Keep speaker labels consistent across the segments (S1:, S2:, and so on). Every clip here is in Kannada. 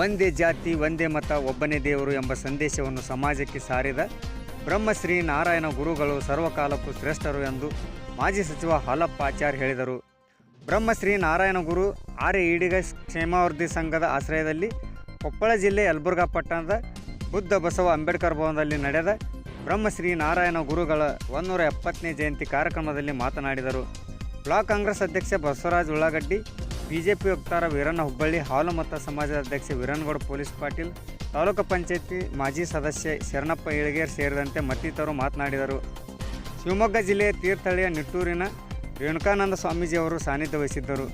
S1: ಒಂದೇ ಜಾತಿ, ಒಂದೇ ಮತ, ಒಬ್ಬನೇ ದೇವರು ಎಂಬ ಸಂದೇಶವನ್ನು ಸಮಾಜಕ್ಕೆ ಸಾರಿದ ಬ್ರಹ್ಮಶ್ರೀ ನಾರಾಯಣ ಗುರುಗಳು ಸರ್ವಕಾಲಕ್ಕೂ ಶ್ರೇಷ್ಠರು ಎಂದು ಮಾಜಿ ಸಚಿವ ಹಾಲಪ್ಪ ಆಚಾರ್ ಹೇಳಿದರು. ಬ್ರಹ್ಮಶ್ರೀ ನಾರಾಯಣ ಗುರು ಆರ್ಯ ಈಡಿಗ ಕ್ಷೇಮಾವೃದ್ಧಿ ಸಂಘದ ಆಶ್ರಯದಲ್ಲಿ ಕೊಪ್ಪಳ ಜಿಲ್ಲೆ ಯಲಬುರ್ಗಾ ಪಟ್ಟಣದ ಬುದ್ಧ ಬಸವ ಅಂಬೇಡ್ಕರ್ ಭವನದಲ್ಲಿ ನಡೆದ ಬ್ರಹ್ಮಶ್ರೀ ನಾರಾಯಣ ಗುರುಗಳ ಒಂದೂರ ಎಪ್ಪತ್ತನೇ ಜಯಂತಿ ಕಾರ್ಯಕ್ರಮದಲ್ಲಿ ಮಾತನಾಡಿದರು. ಬ್ಲಾಕ್ ಕಾಂಗ್ರೆಸ್ ಅಧ್ಯಕ್ಷ ಬಸವರಾಜ್ ಉಳ್ಳಾಗಡ್ಡಿ ಬಿಜೆಪಿ ವಕ್ತಾರ ವೀರಣ್ಣ ಹುಬ್ಬಳ್ಳಿ, ಹಾಲು ಮತ ಸಮಾಜದ ಅಧ್ಯಕ್ಷ ವೀರನ್ಗೌಡ ಪೊಲೀಸ್ ಪಾಟೀಲ್, ತಾಲೂಕು ಪಂಚಾಯತಿ ಮಾಜಿ ಸದಸ್ಯ ಶರಣಪ್ಪ ಇಳಗೇರ್ ಸೇರಿದಂತೆ ಮತ್ತಿತರರು ಮಾತನಾಡಿದರು. ಶಿವಮೊಗ್ಗ ಜಿಲ್ಲೆಯ ತೀರ್ಥಹಳ್ಳಿಯ ನಿಟ್ಟೂರಿನ ರೇಣುಕಾನಂದ ಸ್ವಾಮೀಜಿಯವರು ಸಾನ್ನಿಧ್ಯ ವಹಿಸಿದ್ದರು.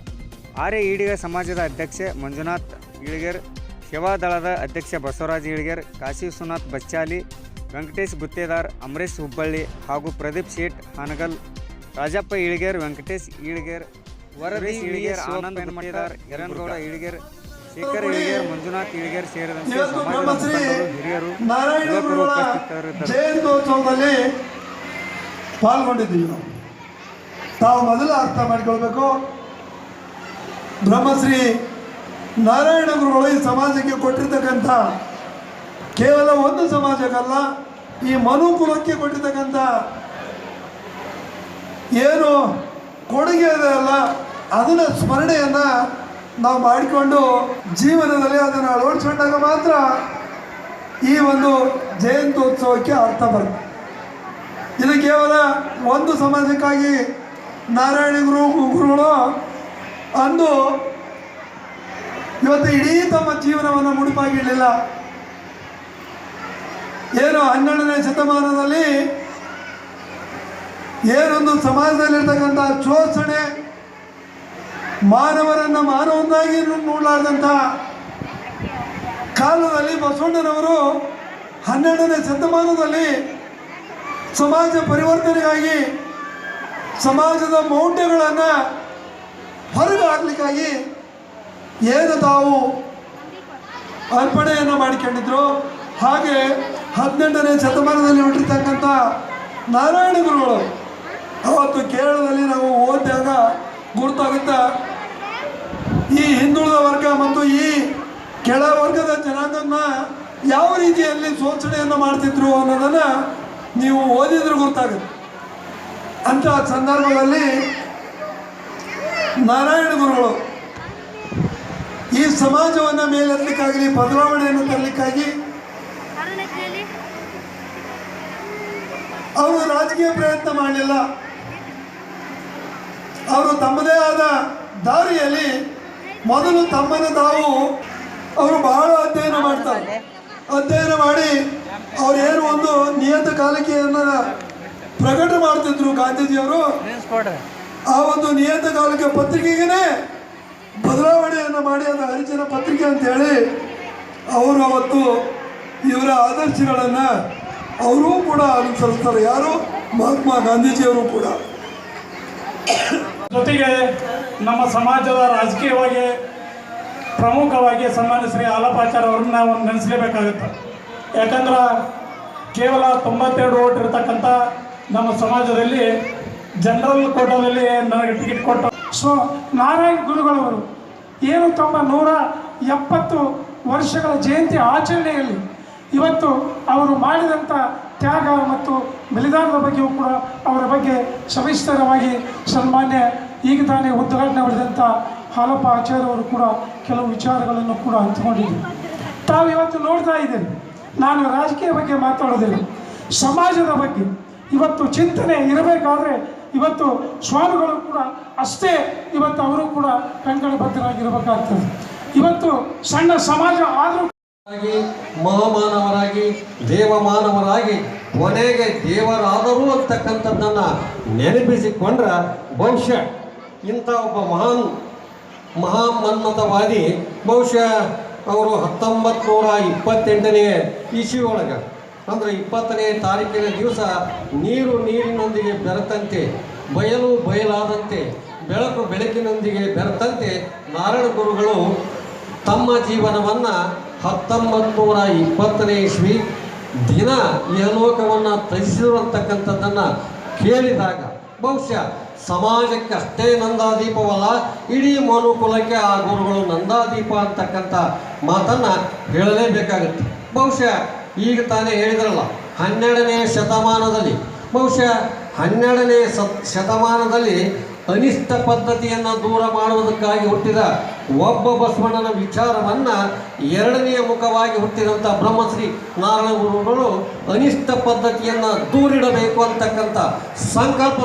S1: ಆರ್ಯ ಈಡಿಗ ಸಮಾಜದ ಅಧ್ಯಕ್ಷ ಮಂಜುನಾಥ್ ಇಳಿಗೇರ್ ಸೇವಾದಳದ ಅಧ್ಯಕ್ಷ ಬಸವರಾಜ್ ಇಳಿಗೇರ್ ಕಾಶಿ ವಿಶ್ವನಾಥ್ ಬಚ್ಚಾಲಿ, ವೆಂಕಟೇಶ್ ಗುತ್ತೇದಾರ್, ಅಮರೇಶ್ ಹುಬ್ಬಳ್ಳಿ ಹಾಗೂ ಪ್ರದೀಪ್ ಶೇಟ್ ಹಾನಗಲ್, ರಾಜಪ್ಪ ಇಳಿಗೇರ್ ವೆಂಕಟೇಶ್ ಇಳಿಗೇರ್ ವರದಿ ಇಳಿಗೇರ್ ಆನಂದ್ ಗುತ್ತೇದಾರ್ ಗೌಡ ಇಳಿಗೇರ್ ಶೇಖರ್ ಇಳಿಗೇರ್ ಮಂಜುನಾಥ್ ಇಳಿಗೇರ್ ಸೇರಿದಂತೆ ಸಮಾಜದ ಮುಖಂಡರು ಹಿರಿಯರು ಯುವಕರು ಉಪಸ್ಥಿತರಿದ್ದರು.
S2: ಜಯಂತ್ಯೋತ್ಸವದಲ್ಲಿ ಪಾಲ್ಗೊಂಡಿದ್ದೀವಿ ನಾವು. ತಾವು ಮೊದಲು ಅರ್ಥ ಮಾಡಿಕೊಳ್ಬೇಕು. ಬ್ರಹ್ಮಶ್ರೀ ನಾರಾಯಣ ಗುರುಗಳು ಈ ಸಮಾಜಕ್ಕೆ ಕೊಟ್ಟಿರ್ತಕ್ಕಂಥ ಕೇವಲ ಒಂದು ಸಮಾಜಕ್ಕಲ್ಲ ಈ ಮನುಕುಲಕ್ಕೆ ಕೊಟ್ಟಿರ್ತಕ್ಕಂಥ ಏನು ಕೊಡುಗೆ ಇದೆ ಅಲ್ಲ ಅದನ್ನ ಸ್ಮರಣೆಯನ್ನು ನಾವು ಮಾಡಿಕೊಂಡು ಜೀವನದಲ್ಲಿ ಅದನ್ನು ಅಳವಡಿಸ್ಕೊಂಡಾಗ ಮಾತ್ರ ಈ ಒಂದು ಜಯಂತ್ಯೋತ್ಸವಕ್ಕೆ ಅರ್ಥ ಬರುತ್ತೆ. ಇದು ಕೇವಲ ಒಂದು ಸಮಾಜಕ್ಕಾಗಿ ನಾರಾಯಣ ಗುರು ಗುರುಗಳು ಅಂದು ಇವತ್ತು ಇಡೀ ತಮ್ಮ ಜೀವನವನ್ನು ಮುಡುಪಾಗಿಡಲಿಲ್ಲ. ಏನು ಹನ್ನೆರಡನೇ ಶತಮಾನದಲ್ಲಿ ಏನೊಂದು ಸಮಾಜದಲ್ಲಿರ್ತಕ್ಕಂಥ ಶೋಷಣೆ ಮಾನವರನ್ನು ಮಾನವನ್ನಾಗಿ ನೋಡಲಾರ್ದಂಥ ಕಾಲದಲ್ಲಿ ಬಸವಣ್ಣನವರು ಹನ್ನೆರಡನೇ ಶತಮಾನದಲ್ಲಿ ಸಮಾಜ ಪರಿವರ್ತನೆಗಾಗಿ ಸಮಾಜದ ಮೌಢ್ಯಗಳನ್ನು ಹೊರಗೆ ಹಾಕ್ಲಿಕ್ಕಾಗಿ ಏನು ತಾವು ಅರ್ಪಣೆಯನ್ನು ಮಾಡಿಕೊಂಡಿದ್ರು. ಹಾಗೆ ಹದಿನೆಂಟನೇ ಶತಮಾನದಲ್ಲಿ ಹುಟ್ಟಿರ್ತಕ್ಕಂಥ ನಾರಾಯಣ ಗುರುಗಳು ಅವತ್ತು ಕೇರಳದಲ್ಲಿ ನಾವು ಓದಿದಾಗ ಗುರುತಾಗುತ್ತಾ ಈ ಹಿಂದುಳಿದ ವರ್ಗ ಮತ್ತು ಈ ಕೆಳ ವರ್ಗದ ಜನಾಂಗನ ಯಾವ ರೀತಿಯಲ್ಲಿ ಶೋಷಣೆಯನ್ನು ಮಾಡ್ತಿದ್ರು ಅನ್ನೋದನ್ನು ನೀವು ಓದಿದ್ರೆ ಗೊತ್ತಾಗುತ್ತೆ. ಅಂಥ ಸಂದರ್ಭದಲ್ಲಿ ನಾರಾಯಣ ಗುರುಗಳು ಈ ಸಮಾಜವನ್ನು ಮೇಲೆತ್ತಲಿಕ್ಕಾಗಲಿ, ಬದಲಾವಣೆಯನ್ನು ತರಲಿಕ್ಕಾಗಿ ಅವರು ರಾಜಕೀಯ ಪ್ರಯತ್ನ ಮಾಡಲಿಲ್ಲ. ಅವರು ತಮ್ಮದೇ ಆದ ದಾರಿಯಲ್ಲಿ ಮೊದಲು ತಮ್ಮನ್ನು ತಾವು ಅವರು ಬಹಳ ಅಧ್ಯಯನ ಮಾಡ್ತಾರೆ. ಅಧ್ಯಯನ ಮಾಡಿ ಅವ್ರು ಏನು ಒಂದು ನಿಯತ ಕಾಲಿಕೆಯನ್ನ ಪ್ರಕಟ ಮಾಡ್ತಿದ್ರು ಗಾಂಧೀಜಿಯವರು. ಆ ಒಂದು ನಿಯತ ಕಾಲಿಕೆ ಪತ್ರಿಕೆಗೇನೆ ಬದಲಾವಣೆಯನ್ನು ಮಾಡಿ ಅದು ಹರಿಜನ ಪತ್ರಿಕೆ ಅಂತ ಹೇಳಿ ಅವರು ಅವತ್ತು ಇವರ ಆದರ್ಶಗಳನ್ನು ಅವರೂ ಕೂಡ ಅನುಸರಿಸ್ತಾರೆ. ಯಾರು? ಮಹಾತ್ಮ ಗಾಂಧೀಜಿಯವರು ಕೂಡ.
S3: ಜೊತೆಗೆ ನಮ್ಮ ಸಮಾಜದ ರಾಜಕೀಯವಾಗಿ ಪ್ರಮುಖವಾಗಿ ಸನ್ಮಾನ್ಯ ಶ್ರೀ ಆಲಪಾಚಾರ್ ಅವ್ರನ್ನ ನಾವು ನೆನೆಸಲೇಬೇಕಾಗುತ್ತೆ. ಯಾಕಂದ್ರೆ ಕೇವಲ ತೊಂಬತ್ತೆರಡು ಓಟ್ ಇರ್ತಕ್ಕಂಥ ನಮ್ಮ ಸಮಾಜದಲ್ಲಿ ಜನರಲ್ ಕೋಟಾದಲ್ಲಿ ನನಗೆ ಟಿಕೆಟ್ ಕೊಟ್ಟು
S4: ಸೊ, ನಾರಾಯಣ್ ಗುರುಗಳವರು, ಏನು ತಮ್ಮ ನೂರ ಎಪ್ಪತ್ತು ವರ್ಷಗಳ ಜಯಂತಿ ಆಚರಣೆಯಲ್ಲಿ ಇವತ್ತು ಅವರು ಮಾಡಿದಂಥ ತ್ಯಾಗ ಮತ್ತು ಬಲಿದಾನದ ಬಗ್ಗೆಯೂ ಕೂಡ ಅವರ ಬಗ್ಗೆ ಸವಿಸ್ತರವಾಗಿ ಸನ್ಮಾನ್ಯ ಈಗ ತಾನೇ ಉದ್ಘಾಟನೆ ಮಾಡಿದಂಥ ಹಾಲಪ್ಪ ಆಚಾರ್ಯವರು ಕೂಡ ಕೆಲವು ವಿಚಾರಗಳನ್ನು ಕೂಡ ಹಂಚಿಕೊಂಡಿದ್ದಾರೆ. ತಾವು ಇವತ್ತು ನೋಡ್ತಾ ಇದ್ದೀರಿ. ನಾನು ರಾಜಕೀಯ ಬಗ್ಗೆ ಮಾತಾಡೋದಿಲ್ಲ ಸಮಾಜದ ಬಗ್ಗೆ. ಇವತ್ತು ಚಿಂತನೆ ಇರಬೇಕಾದ್ರೆ ಇವತ್ತು ಸ್ವಾಮಿಗಳು ಕೂಡ ಅಷ್ಟೇ ಇವತ್ತು ಅವರು ಕೂಡ ಕಂಕಣ ಭದ್ರರಾಗಿರಬೇಕಾಗ್ತದೆ ಇವತ್ತು ಸಣ್ಣ ಸಮಾಜ ಆದರೂ
S5: ಮಹಾಮಾನವರಾಗಿ ದೇವಮಾನವರಾಗಿ, ಕೊನೆಗೆ ದೇವರಾದರು ಅಂತಕ್ಕಂಥದ್ದನ್ನು ನೆನಪಿಸಿಕೊಂಡ್ರೆ ಬಹುಶಃ ಇಂಥ ಒಬ್ಬ ಮಹಾನ್ ಮಹಾಮನ್ಮತವಾದಿ ಬಹುಶಃ ಅವರು ಹತ್ತೊಂಬತ್ತು ನೂರ ಇಪ್ಪತ್ತೆಂಟನೇ ಇಸಿ ಒಳಗೆ. ಅಂದರೆ ಇಪ್ಪತ್ತನೇ ತಾರೀಕಿನ ದಿವಸ ನೀರು ನೀರಿನೊಂದಿಗೆ ಬೆರೆತಂತೆ, ಬಯಲು ಬಯಲಾದಂತೆ, ಬೆಳಕು ಬೆಳಕಿನೊಂದಿಗೆ ಬೆರೆತಂತೆ ನಾರಾಯಣ ಗುರುಗಳು ತಮ್ಮ ಜೀವನವನ್ನು ಹತ್ತೊಂಬತ್ತು ನೂರ ಇಪ್ಪತ್ತನೇ ಇಸ್ವಿ ದಿನ ತ್ಯಜಿಸಿರು ಅಂತಕ್ಕಂಥದ್ದನ್ನು ಕೇಳಿದಾಗ, ಬಹುಶಃ ಸಮಾಜಕ್ಕೆ ಅಷ್ಟೇ ನಂದಾದೀಪವಲ್ಲ, ಇಡೀ ಮನುಕುಲಕ್ಕೆ ಆ ಗುರುಗಳು ನಂದಾದೀಪ ಅಂತಕ್ಕಂಥ ಮಾತನ್ನು ಹೇಳಲೇಬೇಕಾಗುತ್ತೆ. ಬಹುಶಃ ಈಗ ತಾನೇ ಹೇಳಿದ್ರಲ್ಲ, ಹನ್ನೆರಡನೇ ಶತಮಾನದಲ್ಲಿ, ಬಹುಶಃ ಹನ್ನೆರಡನೇ ಶತಮಾನದಲ್ಲಿ ಅನಿಷ್ಟ ಪದ್ಧತಿಯನ್ನು ದೂರ ಮಾಡುವುದಕ್ಕಾಗಿ ಹುಟ್ಟಿದ ಒಬ್ಬ ಬಸವಣ್ಣನ ವಿಚಾರವನ್ನು ಎರಡನೆಯ ಮುಖವಾಗಿ ಹುಟ್ಟಿದಂಥ ಬ್ರಹ್ಮಶ್ರೀ ನಾರಾಯಣ ಗುರುಗಳು ಅನಿಷ್ಟ ಪದ್ಧತಿಯನ್ನು ದೂರಿಡಬೇಕು ಅಂತಕ್ಕಂಥ ಸಂಕಲ್ಪ